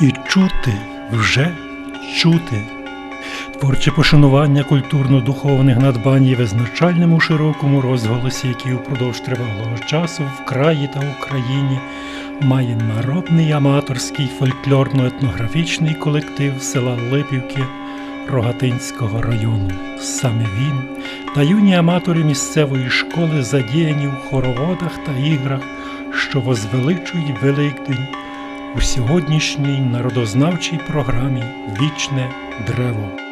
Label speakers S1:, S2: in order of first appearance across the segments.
S1: І чути, вже чути. Творче пошанування культурно-духовних надбань є визначальним у широкому розголосі, який упродовж тривалого часу в краї та Україні має народний аматорський фольклорно-етнографічний колектив села Липівки Рогатинського району. Саме він та юні аматори місцевої школи задіяні в хороводах та іграх, що возвеличують Великдень у сьогоднішній народознавчій програмі Вічне древо.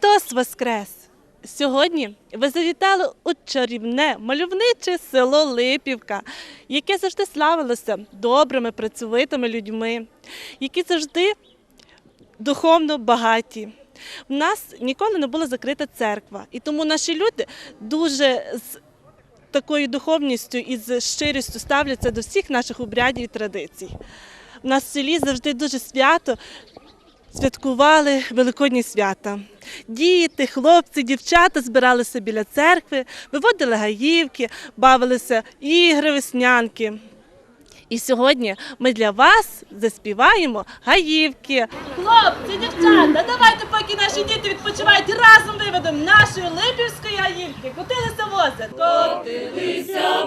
S2: Христос Воскрес! Сьогодні ви завітали у чарівне мальовниче село Липівка, яке завжди славилося добрими, працьовитими людьми, які завжди духовно багаті. У нас ніколи не була закрита церква, і тому наші люди дуже з такою духовністю і з щирістю ставляться до всіх наших обрядів і традицій. У нас в селі завжди дуже свято святкували великодні свята. Діти, хлопці, дівчата збиралися біля церкви, виводили гаївки, бавилися ігри веснянки. І сьогодні ми для вас заспіваємо гаївки. Хлопці, дівчата, давайте, поки наші діти відпочивають, разом виведемо нашої липівської гаївки. Котилися вози. Котилися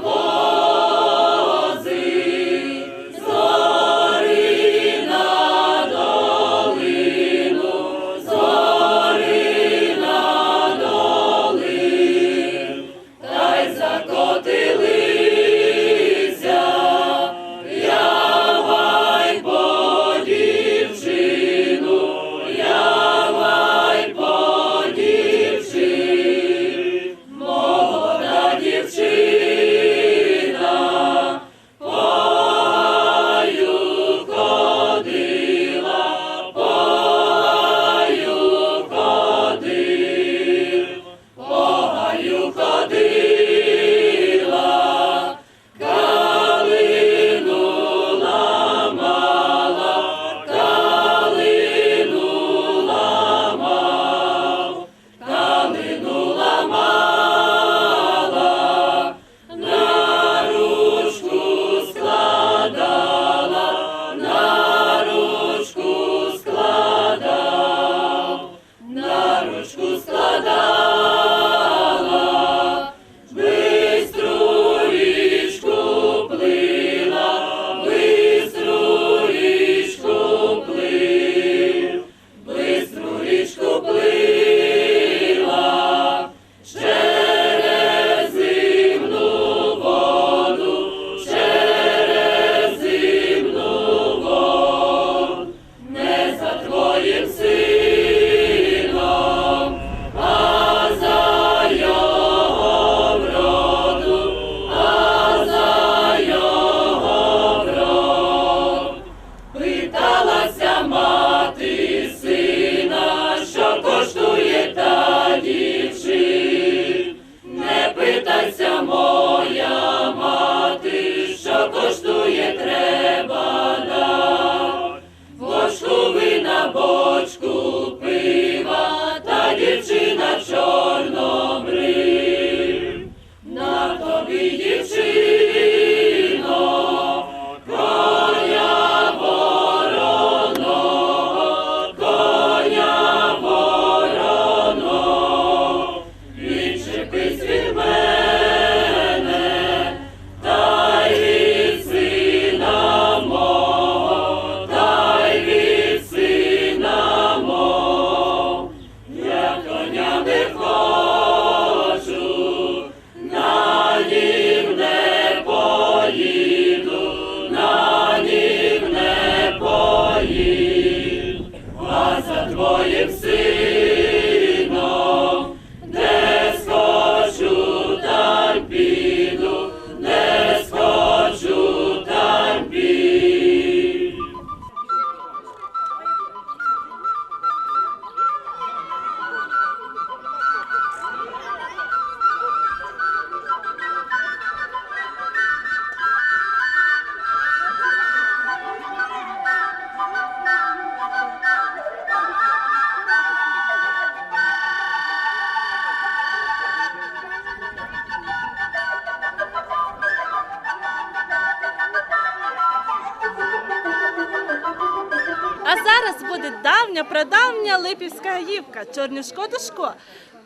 S3: давня прадавня липівська гаївка, чорнішко дошко.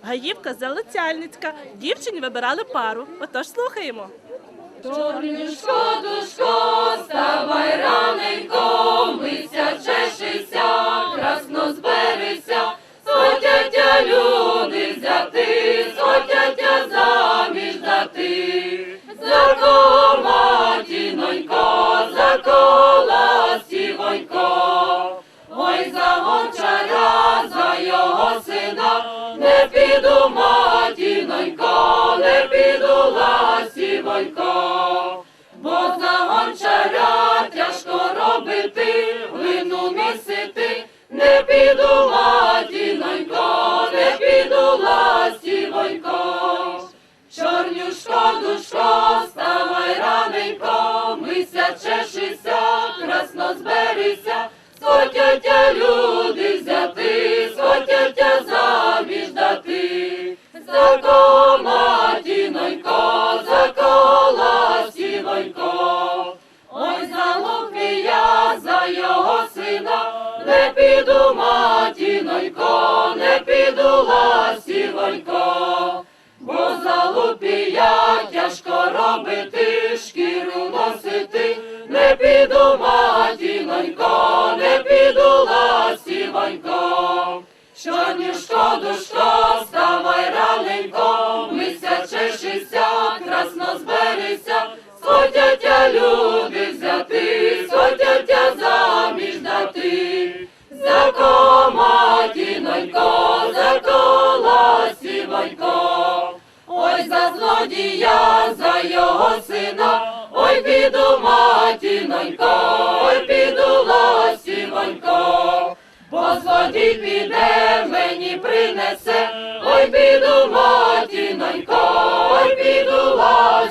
S3: Гаївка залицяльницька. Дівчині вибирали пару. Отож слухаємо.
S2: Чорнішко дошко, ставай раненько, мися, чешися, чешися, красно зберися, схотяття люди взяти, піду, матінонько, не піду, ластівонько. Чорнюшко, душко, ставай раненько, мися, чешися, красно зберися, схотяття люди взяти, схотяття заміж дати. За кого матінонько, за кого ластівонько, ой, за злодія, за його сина, ой, піду, матінонько, ой, піду, ластівонько, бо злодій піде, мені принесе, ой, піду, матінонько, ой, піду, ластівонько.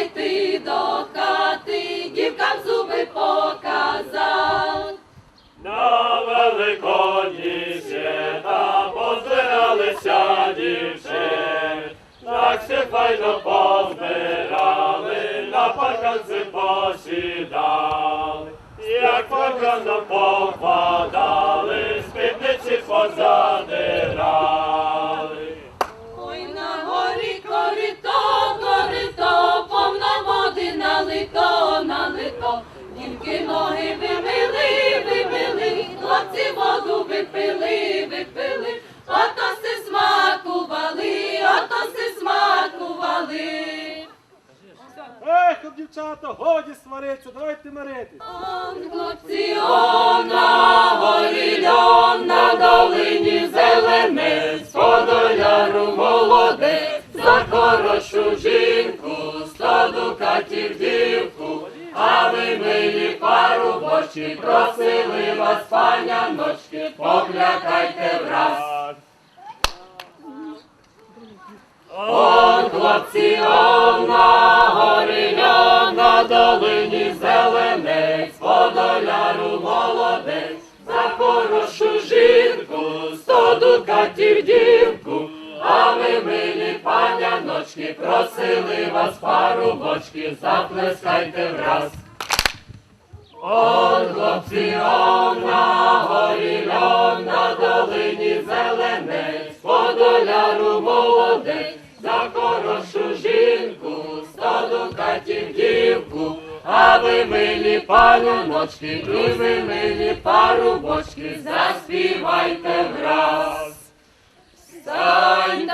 S4: йти до хати, дівкам зуби показав. На великодні свята позбиралися дівчи, так все файно позбирали, на парканці посідали,
S5: як
S4: парканом попадали, спідниці позадирали.
S2: Ноги вимили, дукатів дівку, а ви, милі паняночки, просили вас пару бочки, заплескайте враз. Он, хлопці, он на горі льон, на долині зеленець, подоляру молодець, за хорошу жінку, сто дукатів дівку, а ви, милі паняночки, і ви, милі парубочки, заспівайте враз. Стань,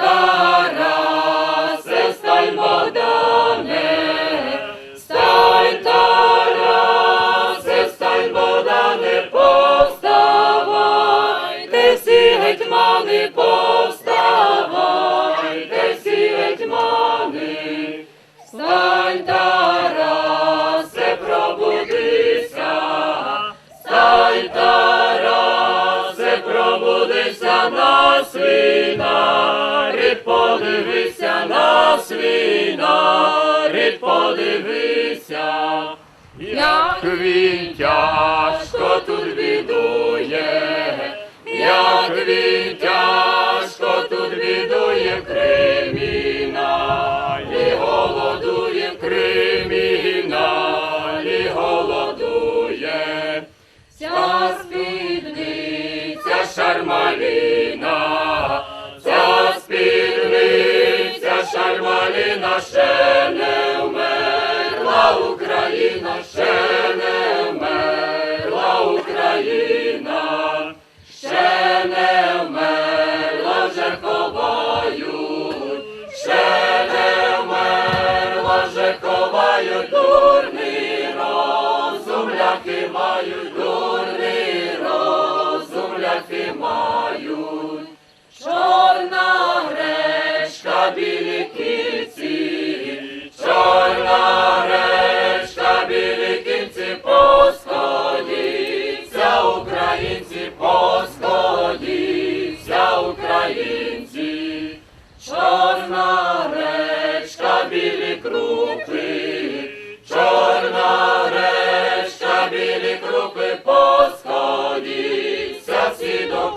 S2: на свій нарід, подивися на свій нарід, подивися, як він тяжко Україна, ця спільниця ще не вмерла Україна, ще не Україна, ще не вмерла ще не вмерла вже.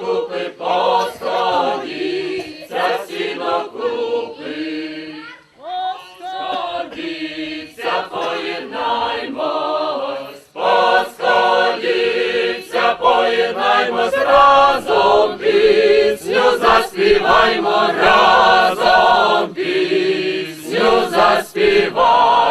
S2: купи, Господи, це сіно купи, Господи, це поєднаймось, Господи, це поєднаймось разом пісню заспіваймо разом пісню заспіваймо.